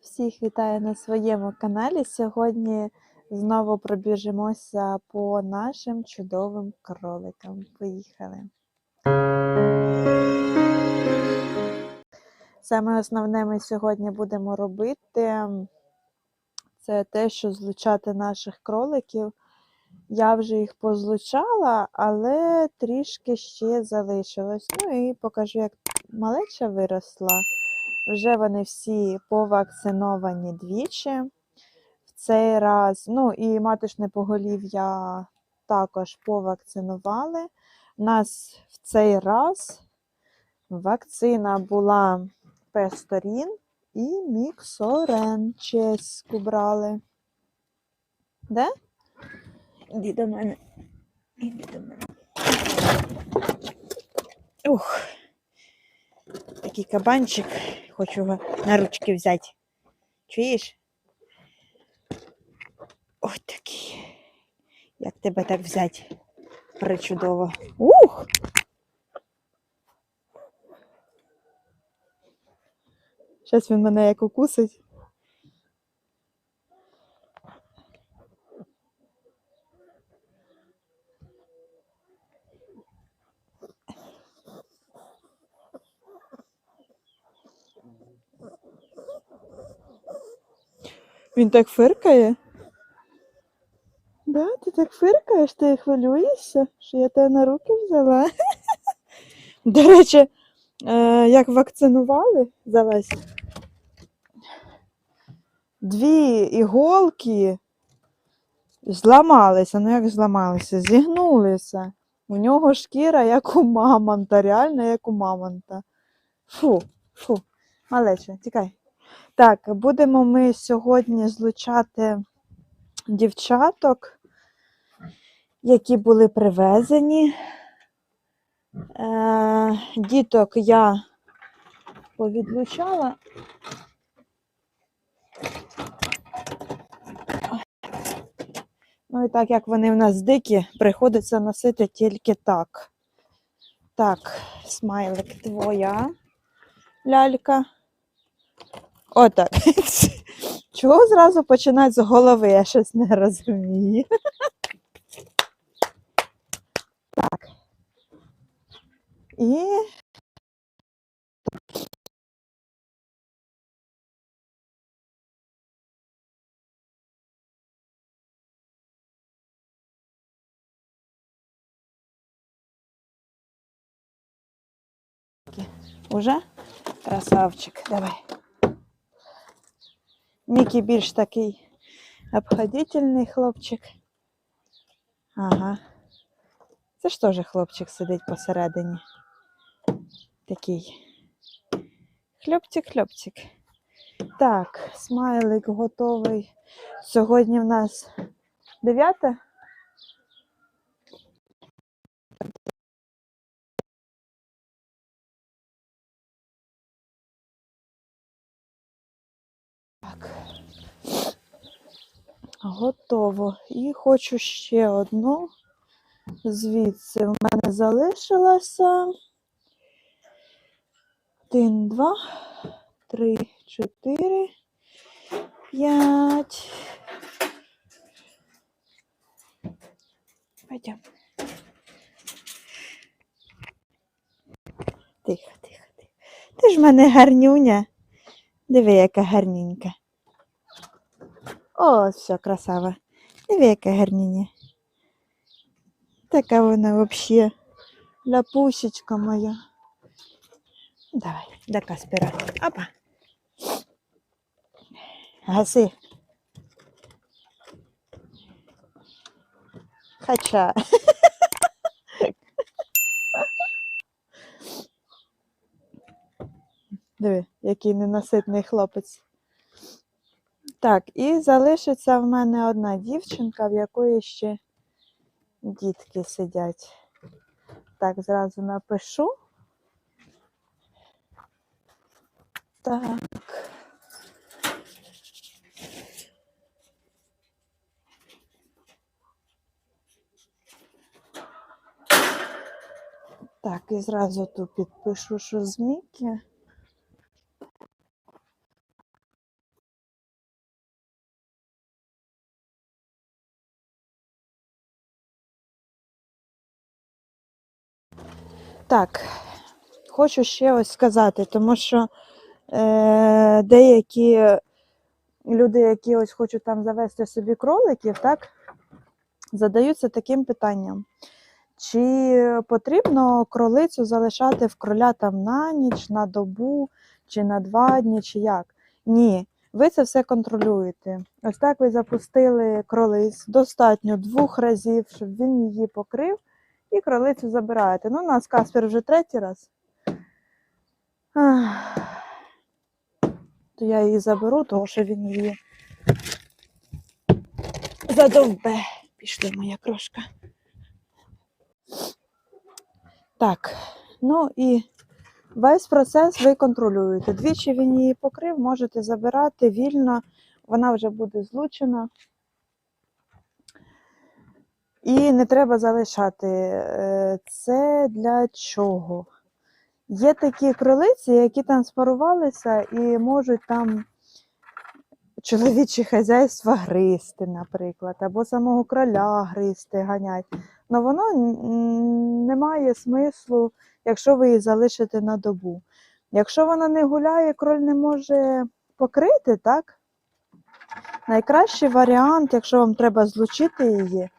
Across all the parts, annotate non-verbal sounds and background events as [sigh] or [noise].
Всіх вітаю на своєму каналі. Сьогодні знову пробіжимося по нашим чудовим кроликам. Поїхали. Саме основне ми сьогодні будемо робити це те, що злучати наших кроликів. Я вже їх позлучала, але трішки ще залишилось. Ну і покажу, як малеча виросла. Вже вони всі повакциновані двічі. В цей раз, ну і маточне поголів'я також повакцинували. У нас в цей раз вакцина була Песторін і Міксорен чеську брали. Де? Іди до мене. Іди до мене. Ух. Такий кабанчик. Хочу його на ручки взяти. Чуєш? Ось такий. Як тебе так взяти? Причудово. Ух! Зараз він мене як укусить. Він так фиркає? Да, ти так фиркаєш, ти хвилюєшся, що я тебе на руки взяла. [laughs] До речі, е, як вакцинували Залесь, дві іголки зламалися. Ну як зламалися? Зігнулися. У нього шкіра як у мамонта, реально як у мамонта. Фу, фу, малече, тікай. Так, будемо ми сьогодні злучати дівчаток, які були привезені. Е, діток я повідлучала. Ну і так як вони в нас дикі, приходиться носити тільки так. Так, смайлик твоя лялька. Отак. [laughs] Чого зразу починати з голови? Я щось не розумію. Так. І. Уже? Красавчик, давай. Мікі більш такий обходительний хлопчик. Ага. Це ж теж хлопчик сидить посередині. Такий. Хлопчик-хлопчик. Так, смайлик готовий. Сьогодні в нас 9. Так. Готово. І хочу ще одну. Звідси в мене залишилося. Один, два, три, чотири, п'ять. Пойдем. Тихо, тихо, тихо. Ти ж в мене гарнюня. Диви, яка гарненька. О, все, красава. Диви, яка гарніня. Така вона взагалі ляпусечка моя. Давай, до Каспера. Опа. Гаси. Хоча. Диви, який ненаситний хлопець. Так, і залишиться в мене одна дівчинка, в якої ще дітки сидять. Так, зразу напишу. Так. Так, і зразу тут підпишу, що з Мікі. Так, хочу ще ось сказати, тому що е, деякі люди, які ось хочуть там завести собі кроликів, так, задаються таким питанням. Чи потрібно кролицю залишати в кроля там на ніч, на добу, чи на два дні, чи як? Ні, ви це все контролюєте. Ось так ви запустили кролиць достатньо двох разів, щоб він її покрив, і кролицю забираєте. Ну, у нас Каспер вже третій раз. То я її заберу, тому що він її задовбе. Пішли моя крошка. Так, ну і весь процес ви контролюєте. Двічі він її покрив, можете забирати вільно, вона вже буде злучена. І не треба залишати. Е, Це для чого? Є такі кролиці, які там спарувалися і можуть там чоловічі хазяйства гризти, наприклад, або самого кроля гризти, ганять. Но воно не має смислу, якщо ви її залишите на добу. Якщо вона не гуляє, кроль не може покрити, так? Найкращий варіант, якщо вам треба злучити її,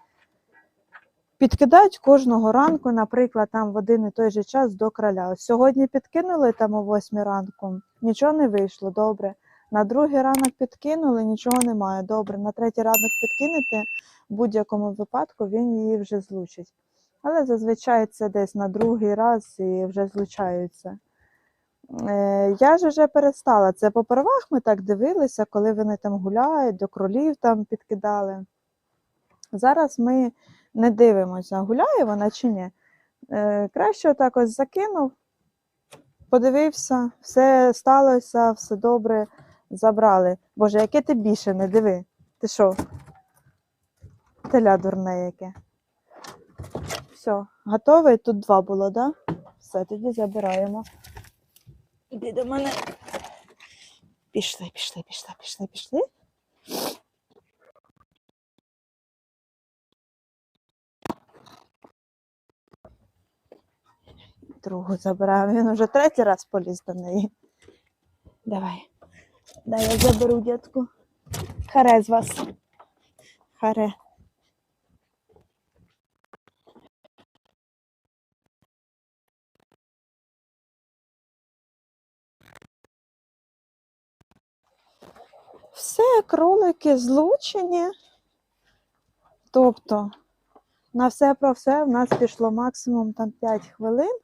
підкидають кожного ранку, наприклад, там в один і той же час до кроля. Ось сьогодні підкинули там о 8 ранку, нічого не вийшло, добре. На другий ранок підкинули, нічого немає. Добре. На третій ранок підкинете, в будь-якому випадку він її вже злучить. Але зазвичай це десь на другий раз і вже злучаються. Е, я ж вже перестала. Це по первах ми так дивилися, коли вони там гуляють, до кролів там підкидали. Зараз ми не дивимося, гуляє вона чи ні. Е, краще отак ось закинув, подивився, все сталося, все добре, забрали. Боже, яке ти більше не диви. Ти що? Теля дурне яке. Все, готовий? Тут два було, так? Да? Все, тоді забираємо. Іди до мене. Пішли, пішли, пішли, пішли, пішли. Другу забираємо. Він уже третій раз поліз до неї. Давай. Дай я заберу дітку. Харе з вас. Харе. Все, кролики злучені. Тобто, на все про все в нас пішло максимум там 5 хвилин.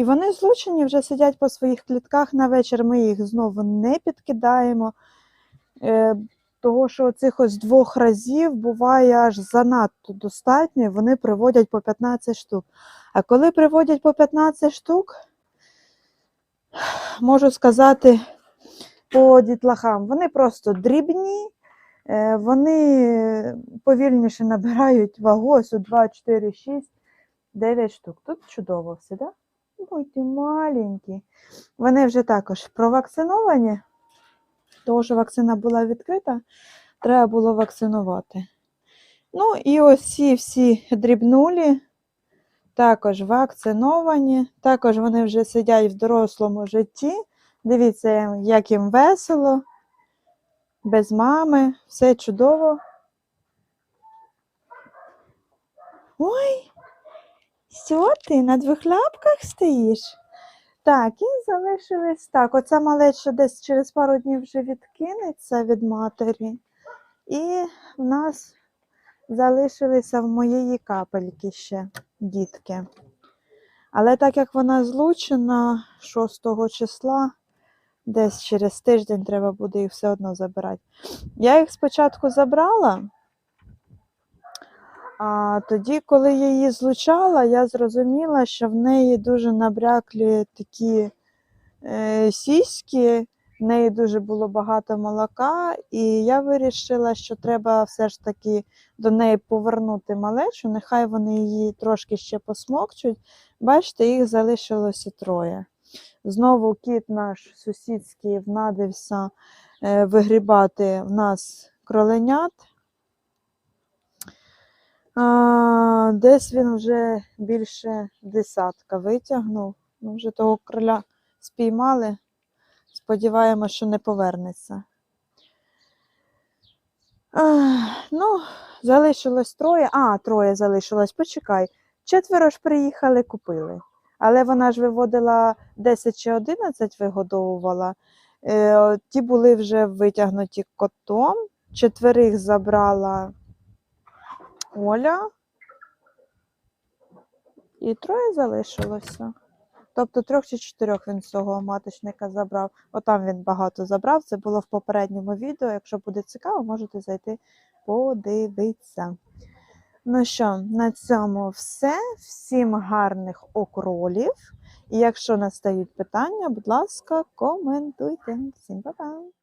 І вони злучені, вже сидять по своїх клітках на вечір. Ми їх знову не підкидаємо. Е, того, що цих ось двох разів буває аж занадто достатньо, і вони приводять по 15 штук. А коли приводять по 15 штук, можу сказати по дітлахам, вони просто дрібні, е, вони повільніше набирають вагу, ось у 2, 4, 6, 9 штук. Тут чудово все, так? Да? Ти маленькі. Вони вже також провакциновані, тому що вакцина була відкрита, треба було вакцинувати. Ну і ось всі дрібнулі, також вакциновані, також вони вже сидять в дорослому житті. Дивіться, як їм весело, без мами, все чудово. Ой, що ти на двох лапках стоїш? Так, і залишились так. Оця малеча десь через пару днів вже відкинеться від матері. І в нас залишилися в моєї капельки ще дітки. Але так як вона злучена 6 числа, десь через тиждень треба буде їх все одно забирати. Я їх спочатку забрала, а тоді, коли я її злучала, я зрозуміла, що в неї дуже набряклі такі е, сіськи, в неї дуже було багато молока, і я вирішила, що треба все ж таки до неї повернути малечу, нехай вони її трошки ще посмокчуть. Бачите, їх залишилося троє. Знову кіт наш сусідський внадився е, вигрібати в нас кроленят. А, десь він вже більше десятка витягнув. Ну, вже того кроля спіймали. Сподіваємося, що не повернеться. Ах, ну, залишилось троє. А, троє залишилось. Почекай. Четверо ж приїхали, купили. Але вона ж виводила 10 чи 11 вигодовувала. Е, ті були вже витягнуті котом. Четверих забрала Оля. І троє залишилося. Тобто трьох чи чотирьох він з цього маточника забрав. Отам він багато забрав. Це було в попередньому відео. Якщо буде цікаво, можете зайти подивитися. Ну що, на цьому все. Всім гарних окролів. І якщо настають питання, будь ласка, коментуйте. Всім па-па!